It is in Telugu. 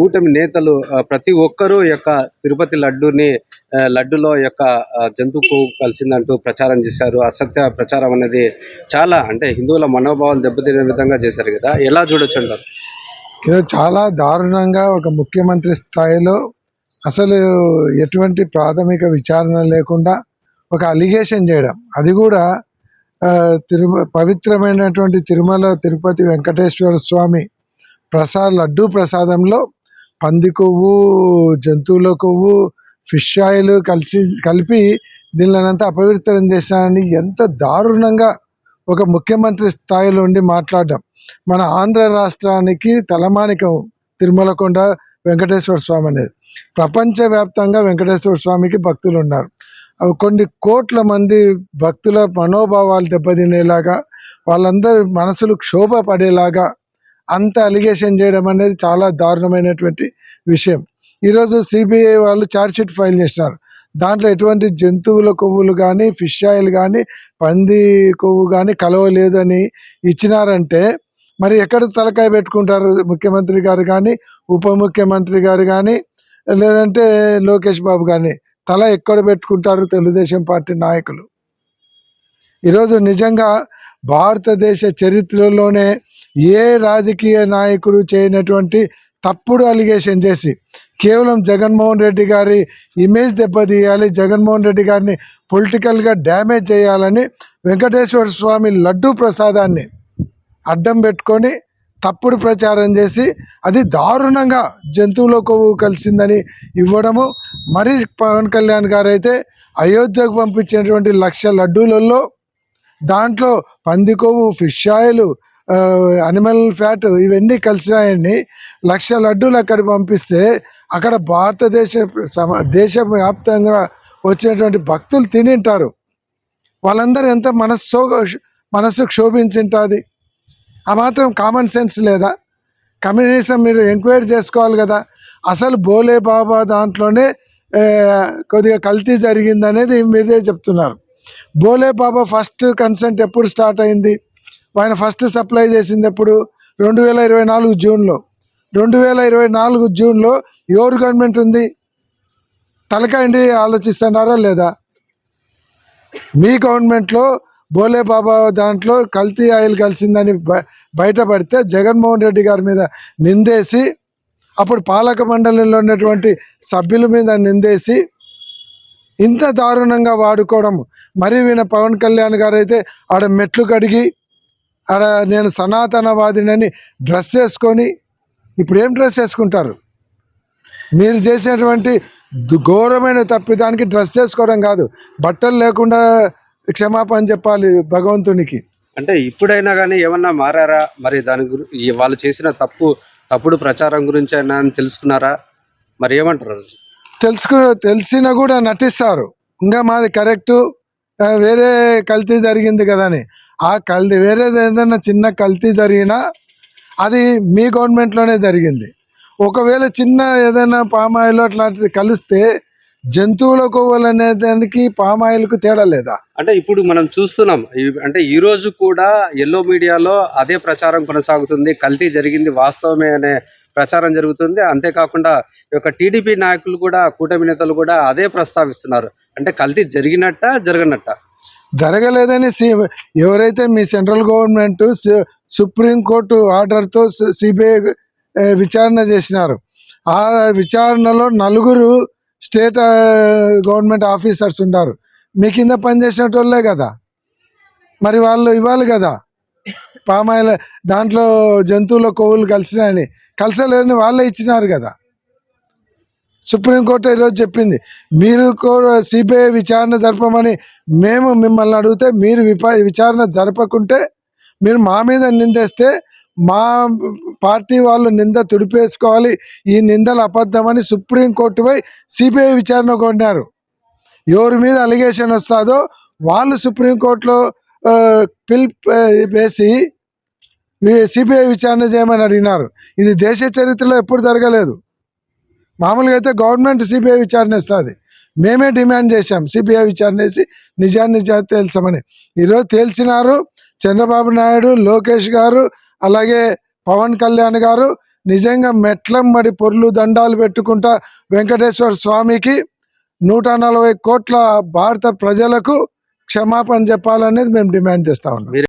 కూటమి నేతలు ప్రతి ఒక్కరూ యొక్క తిరుపతి లడ్డూని లడ్డులో యొక్క జంతువుకు జంతు కొవ్వు కలిసిందంటూ ప్రచారం చేశారు. అసత్య ప్రచారం అనేది చాలా అంటే హిందువుల మనోభావాలు దెబ్బతినే విధంగా చేశారు కదా. ఎలా చూడొచ్చు అంటారు? ఇది చాలా దారుణంగా ఒక ముఖ్యమంత్రి స్థాయిలో అసలు ఎటువంటి ప్రాథమిక విచారణ లేకుండా ఒక అలిగేషన్ చేయడం. అది కూడా తిరుమ పవిత్రమైనటువంటి తిరుమల తిరుపతి వెంకటేశ్వర స్వామి ప్రసాద్ లడ్డూ ప్రసాదంలో పంది కొవ్వు జంతువుల కొవ్వు ఫిష్ ఆయిల్ కలిసి కలిపి దీనినంతా అపవిత్రం చేసినారని ఎంత దారుణంగా ఒక ముఖ్యమంత్రి స్థాయిలో ఉండి మాట్లాడడం. మన ఆంధ్ర రాష్ట్రానికి తలమానికం తిరుమలకొండ వెంకటేశ్వర స్వామి అనేది. ప్రపంచవ్యాప్తంగా వెంకటేశ్వర స్వామికి భక్తులు ఉన్నారు. అవి కొన్ని కోట్ల మంది భక్తుల మనోభావాలు దెబ్బతినేలాగా వాళ్ళందరి మనసులు క్షోభ పడేలాగా అంత అలిగేషన్ చేయడం అనేది చాలా దారుణమైనటువంటి విషయం. ఈరోజు సిబిఐ వాళ్ళు ఛార్జ్షీట్ ఫైల్ చేసినారు. దాంట్లో ఎటువంటి జంతువుల కొవ్వులు కానీ ఫిష్ ఆయిల్ కానీ పంది కొవ్వు కానీ కలవలేదని ఇచ్చినారంటే మరి ఎక్కడ తలకాయ పెట్టుకుంటారు ముఖ్యమంత్రి గారు కానీ ఉప ముఖ్యమంత్రి గారు కానీ లేదంటే లోకేష్ బాబు కానీ తల ఎక్కడ పెట్టుకుంటారు తెలుగుదేశం పార్టీ నాయకులు? ఈరోజు నిజంగా భారతదేశ చరిత్రలోనే ఏ రాజకీయ నాయకుడు చేయనటువంటి తప్పుడు అలిగేషన్ చేసి కేవలం జగన్మోహన్ రెడ్డి గారి ఇమేజ్ దెబ్బతీయాలి జగన్మోహన్ రెడ్డి గారిని పొలిటికల్గా డ్యామేజ్ చేయాలని వెంకటేశ్వర స్వామి లడ్డూ ప్రసాదాన్ని అడ్డం పెట్టుకొని తప్పుడు ప్రచారం చేసి అది దారుణంగా జంతువుల కొవ్వు కలిసిందని ఇవ్వడము. మరి పవన్ కళ్యాణ్ గారు అయితే అయోధ్యకు పంపించినటువంటి లక్ష లడ్డూలలో దాంట్లో పంది కొవ్వు ఫిష్ ఆయిల్ అనిమల్ ఫ్యాట్ ఇవన్నీ కలిసినాయని లక్ష లడ్డూలు అక్కడ పంపిస్తే అక్కడ భారతదేశ సమ దేశవ్యాప్తంగా వచ్చినటువంటి భక్తులు తినింటారు. వాళ్ళందరూ ఎంత మనస్సో మనస్సు క్షోభించింటుంది. ఆ మాత్రం కామన్ సెన్స్ లేదా? కమ్యూనిజం మీరు ఎంక్వైరీ చేసుకోవాలి కదా? అసలు బోలే బాబా దాంట్లోనే కొద్దిగా కల్తీ జరిగింది అనేది మీరే చెప్తున్నారు. బోలే బాబా ఫస్ట్ కన్సెంట్ ఎప్పుడు స్టార్ట్ అయింది? ఆయన ఫస్ట్ సప్లై చేసింది ఎప్పుడు రెండు వేల ఇరవై నాలుగు జూన్లో. రెండు వేల ఇరవై నాలుగు జూన్లో ఎవరు గవర్నమెంట్ ఉంది? తలకాయండి ఆలోచిస్తున్నారా లేదా? మీ గవర్నమెంట్లో బోలే బాబా దాంట్లో కల్తీ ఆయిల్ కలిసిందని బయటపడితే జగన్మోహన్ రెడ్డి గారి మీద నిందేసి అప్పుడు పాలక మండలిలో ఉన్నటువంటి సభ్యుల మీద నిందేసి ఇంత దారుణంగా వాడుకోవడం మరి వీణ పవన్ కళ్యాణ్ గారు అయితే ఆడ మెట్లు కడిగి ఆడ నేను సనాతనవాదినని డ్రెస్ వేసుకొని ఇప్పుడు ఏం డ్రెస్ వేసుకుంటారు? మీరు చేసినటువంటి ఘోరమైన తప్పిదానికి డ్రెస్ వేసుకోవడం కాదు బట్టలు లేకుండా క్షమాపణ చెప్పాలి భగవంతునికి. అంటే ఇప్పుడైనా కానీ ఏమన్నా మారారా? మరి దాని గురి ఈ వాళ్ళు చేసిన తప్పు తప్పుడు ప్రచారం గురించి అయినా తెలుసుకున్నారా? మరి ఏమంటారు? తెలుసుకు తెలిసినా కూడా నటిస్తారు. ఇంకా మాది కరెక్టు. వేరే కల్తీ జరిగింది కదా అని ఆ కల్తీ వేరేది ఏదైనా చిన్న కల్తీ జరిగినా అది మీ గవర్నమెంట్లోనే జరిగింది. ఒకవేళ చిన్న ఏదైనా పామాయిల్ అట్లాంటిది కలిస్తే జంతువుల కొవ్వులు అనే దానికి పామాయిల్కు తేడా లేదా? అంటే ఇప్పుడు మనం చూస్తున్నాం అంటే ఈ రోజు కూడా ఎల్లో మీడియాలో అదే ప్రచారం కొనసాగుతుంది కల్తీ జరిగింది వాస్తవమే అనే ప్రచారం జరుగుతుంది. అంతేకాకుండా ఈ యొక్క టీడీపీ నాయకులు కూడా కూటమి నేతలు కూడా అదే ప్రస్తావిస్తున్నారు. అంటే కల్తీ జరిగినట్ట జరగనట్ట? జరగలేదని సి ఎవరైతే మీ సెంట్రల్ గవర్నమెంట్ సుప్రీంకోర్టు ఆర్డర్తో సిబిఐ విచారణ చేసినారు. ఆ విచారణలో నలుగురు స్టేట్ గవర్నమెంట్ ఆఫీసర్స్ ఉన్నారు మీ కింద పనిచేసినటోళ్ళే కదా? మరి వాళ్ళు ఇవ్వాలి కదా? పామాయిల్ దాంట్లో జంతువుల కొవ్వులు కలిసినాయని. కలిసలేదని వాళ్ళే ఇచ్చినారు కదా. సుప్రీంకోర్టు ఈరోజు చెప్పింది మీరు సిబిఐ విచారణ జరపమని మేము మిమ్మల్ని అడిగితే మీరు విచారణ జరపకుంటే మీరు మా మీద నిందేస్తే మా పార్టీ వాళ్ళు నింద తుడిపేసుకోవాలి ఈ నిందలు అబద్ధమని సుప్రీంకోర్టుపై సిబిఐ విచారణ కొన్నారు ఎవరి మీద అలిగేషన్ వస్తుందో వాళ్ళు సుప్రీంకోర్టులో పిల్ వేసి సిబిఐ విచారణ చేయమని అడిగినారు. ఇది దేశ చరిత్రలో ఎప్పుడు జరగలేదు. మామూలుగా అయితే గవర్నమెంట్ సిబిఐ విచారణ ఇస్తుంది. మేమే డిమాండ్ చేశాం సిబిఐ విచారణ వేసి నిజాన్ని నిజాన్ని తేల్చమని. ఈరోజు తేల్చినారు చంద్రబాబు నాయుడు లోకేష్ గారు అలాగే పవన్ కళ్యాణ్ గారు. నిజంగా మెట్లంబడి పొర్లు దండాలు పెట్టుకుంటా వెంకటేశ్వర స్వామికి నూట నలభై కోట్ల భారత ప్రజలకు క్షమాపణ చెప్పాలనేది మేము డిమాండ్ చేస్తా ఉన్నాం.